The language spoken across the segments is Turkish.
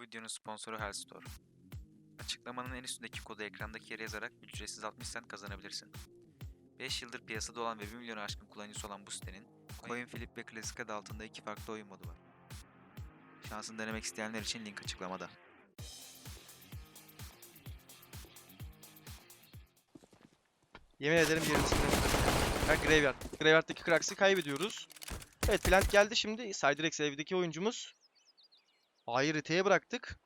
Videonun sponsoru Hellstore. Açıklamanın en üstündeki kodu ekrandaki yere yazarak ücretsiz 60 cent kazanabilirsin. 5 yıldır piyasada olan ve 1 milyonu aşkın kullanıcısı olan bu sitenin Coin Flip ve Klasik adı altında iki farklı oyun modu var. Şansını denemek isteyenler için link açıklamada. Yemin ederim yerimizin Ha Graveyard. Graveyard'daki Krax'ı kaybediyoruz. Evet plant geldi şimdi. Siderex evdeki oyuncumuz. Hayır Rite'ye bıraktık.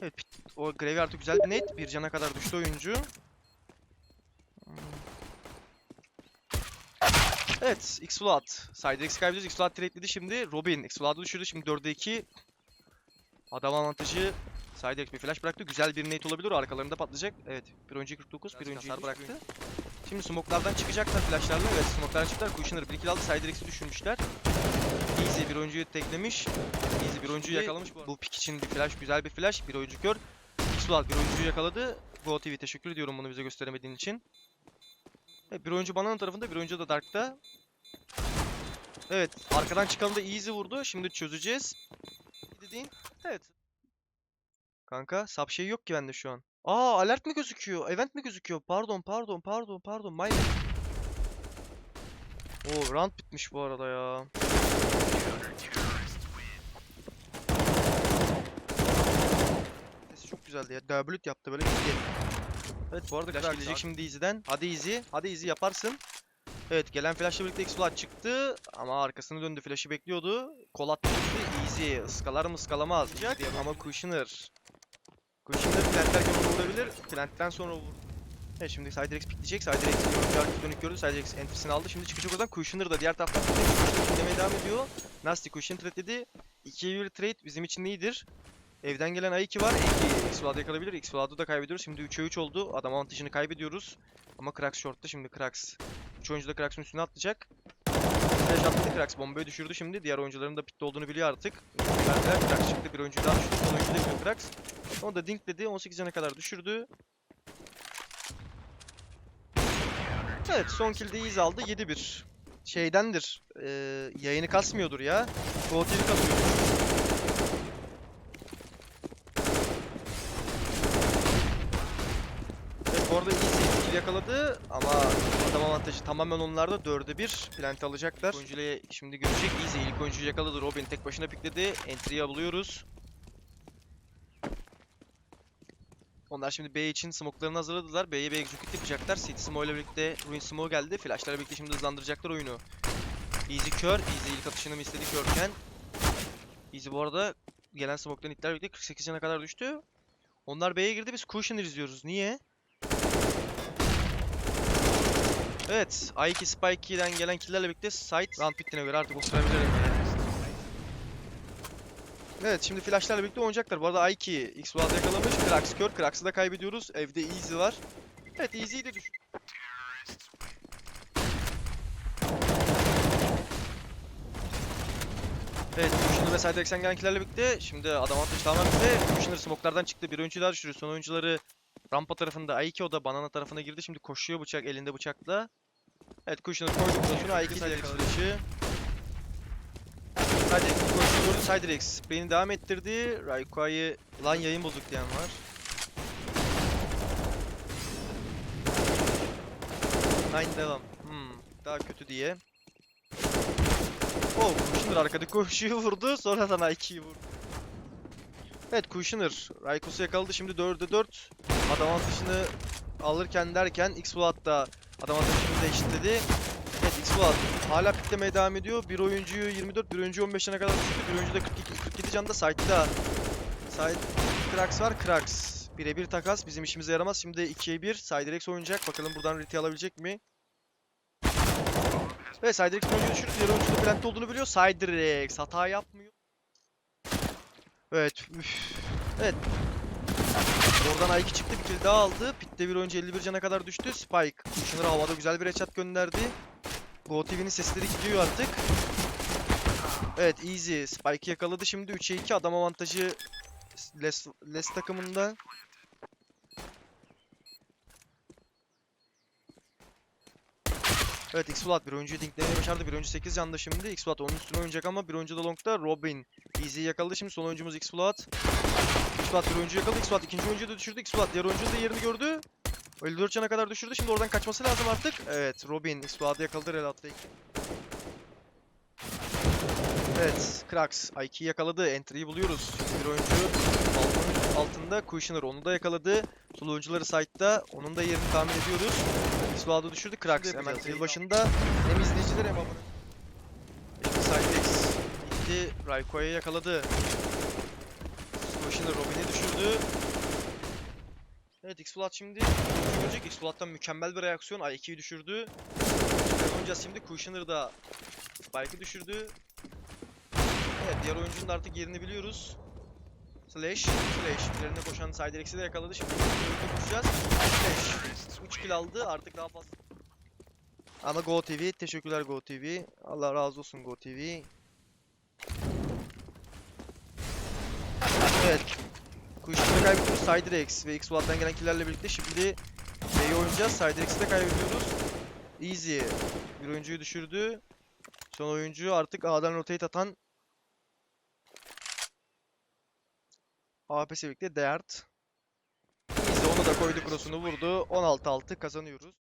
Evet o Graveyard'ı güzel bir net. Bir cana kadar düştü oyuncu. Evet, X-Flood. Siderex kaybediyoruz. X-Flood trade'ledi şimdi. Robin X-Flood'ı düşürdü. Şimdi 4'e 2. Adam avantajı Sidex bir flash bıraktı. Güzel bir nate olabilir. o Arkalarında patlayacak. Evet. Bir oyuncu 49, bir oyuncu bıraktı. Şimdi smoke'lardan çıkacaklar flashlarla. Evet smoke'lardan çıktılar. Kushner bir kill aldı. Siderex'i düşürmüşler. Easy bir oyuncuyu teklemiş. Easy bir oyuncuyu yakalamış. Bu, bu pick için bir flash. Güzel bir flash. Bir oyuncu kör. Xulat bir oyuncuyu yakaladı. Go TV teşekkür ediyorum bunu bize gösteremediğin için. Evet, bir oyuncu Banana tarafında, bir oyuncu da Dark'ta. Evet, arkadan çıkan da Easy vurdu. Şimdi çözeceğiz. Dediğin. Evet. Kanka sap şey yok ki bende şu an. Aa alert mi gözüküyor? Event mi gözüküyor? Pardon pardon pardon pardon. My. Oo round bitmiş bu arada ya. Sesi çok güzeldi ya. Döblüt yaptı böyle gitti. Evet bu arada flash gelecek şimdi Easy'den. Hadi Easy. Hadi Easy yaparsın. Evet gelen flashla birlikte X-Flood çıktı ama arkasını döndü flash'ı bekliyordu. Kol attı Easy ıskalar mı ıskalamaz ama Kushner. Kushner plantlerken onu vurabilir. Plantten sonra vur. Evet şimdi Siderex pikleyecek. Siderex görünce arka dönük gördü. Siderex entrisini aldı. Şimdi çıkacak oradan. Kushner da diğer taraftan piklemeye devam ediyor. Nasty Kushner trade dedi. 2'ye 1 trade bizim için iyidir. Evden gelen A2 var. A2 X-Vlad'ı yakalabilir. X-Vlad'ı da kaybediyoruz. Şimdi 3'e 3 oldu. Adam avantajını kaybediyoruz. Ama Krax short'ta şimdi Krax. 3 oyuncu da Krax'ın üstüne atlayacak. Flash attı Krax bombayı düşürdü şimdi. Diğer oyuncuların da pitte olduğunu biliyor artık. Verdiler Krax çıktı. Bir oyuncu daha düşürdü. Son oyuncu da biliyor Krax. Onu da dinkledi. 18 cana kadar düşürdü. Evet son kill de Ease aldı. 7-1. Şeydendir. eee, yayını kasmıyordur ya. GoTV kasıyor. Evet bu arada Easy kill yakaladı ama adam avantajı tamamen onlarda 4'e 1 plant alacaklar. Oyuncuyu şimdi görecek Easy ilk oyuncuyu yakaladı Robin tek başına pikledi. Entry'yi alıyoruz. Onlar şimdi B için smoke'larını hazırladılar. B'ye bir execute yapacaklar. City smoke ile birlikte Ruin smoke geldi. Flash'larla birlikte şimdi hızlandıracaklar oyunu. Easy kör. Easy ilk atışını istedi körken. Easy bu arada gelen smoke'ların itlerle birlikte 48 cana kadar düştü. Onlar B'ye girdi. Biz Cushioner izliyoruz. Niye? Evet. A2 Spike'den gelen killlerle birlikte side round bittiğine göre artık oturabilirim yani. Evet şimdi flashlarla birlikte oynayacaklar. Bu arada A2 X-Wall'da yakalamış. Krax kör. Krax'ı da kaybediyoruz. Evde Easy var. Evet Easy'yi de düş. Evet Kushner ve Sideex'ten gelen killerle birlikte şimdi adam avantajı tamamen bize. Kushner smoke'lardan çıktı. Bir oyuncu daha düşürüyor. Son oyuncuları rampa tarafında A2 o da banana tarafına girdi. Şimdi koşuyor bıçak elinde bıçakla. Evet Kushner koydu flash'ını A2 Sidex flash'ı. Hadi koşu vurdu Siderex. Spreyini devam ettirdi. Raikko'yu lan yayın bozuk diyen var. Aynı devam. Hmm, daha kötü diye. Oh, Kushner arkadaki koşuyu vurdu. Sonradan A2'yi vurdu. Evet Kushner. Raikko'su yakaladı. Şimdi 4'e 4. Adam avantajını alırken derken X-Flood da adam da eşitledi. Evet X-Flood hala piklemeye devam ediyor. Bir oyuncuyu 24, bir oyuncuyu 15 cana kadar düşürdü. Bir oyuncu da 42, 47 canda site'da. Side Krax var. Krax. Birebir takas bizim işimize yaramaz. Şimdi 2'ye 1. Siderex oynayacak. Bakalım buradan retake alabilecek mi? Evet Siderex oyuncu düşürdü. Diğer oyuncu da plantte olduğunu biliyor. Siderex hata yapmıyor. Evet. Üf. Evet. Oradan A2 çıktı. Bir kill daha aldı. Pit'te bir oyuncu 51 cana kadar düştü. Spike. Kushner havada güzel bir headshot gönderdi. GoTV'nin sesleri gidiyor artık. Evet easy. Spike'ı yakaladı şimdi 3'e 2 adam avantajı Les, Les takımında. Evet X-Flat bir oyuncuyu dinklemeye başardı. Bir oyuncu 8 canda şimdi. X-Flat onun üstüne oynayacak ama bir oyuncu da longda. Robin Easy'yi yakaladı. Şimdi son oyuncumuz X-Flat. X-Flat bir oyuncu yakaladı. X-Flat ikinci oyuncuyu da düşürdü. X-Flat diğer oyuncunun da yerini gördü. 54 cana kadar düşürdü. Şimdi oradan kaçması lazım artık. Evet Robin X-Flat'ı yakaladı. Relat'ta Evet, Krax Ike'yi yakaladı. Entry'yi buluyoruz. Şimdi bir oyuncu altın, altında Kushner onu da yakaladı. Sol oyuncuları side'da. Onun da yerini tahmin ediyoruz. X-Flat'ı düşürdü. Krax hemen yapacağız, yıl yayın başında hem izleyiciler hem abone. Şimdi Sidex gitti. Raiko'ya yakaladı. Kushner Robin'i düşürdü. Evet X-Flat şimdi görecek. X-Flat'tan mükemmel bir reaksiyon. Ike'yi düşürdü. Oynayacağız şimdi. Kushner da Spike'ı düşürdü. Evet diğer oyuncunun artık yerini biliyoruz. Slash, Slash. Üzerine koşan Siderex'i de yakaladı. Şimdi birlikte koşacağız. Slash. 3 kill aldı. Artık daha fazla. Ama Go TV. Teşekkürler Go TV. Allah razı olsun Go TV. Evet. Kuşları kaybediyoruz. Siderex ve X-Watt'tan gelen killerle birlikte şimdi B'yi oynayacağız. Siderex'i de kaybediyoruz. Easy. Bir oyuncuyu düşürdü. Son oyuncu artık A'dan rotate atan APS birlikte Deart. Easy onu da koydu cross'unu vurdu. 16-6 kazanıyoruz.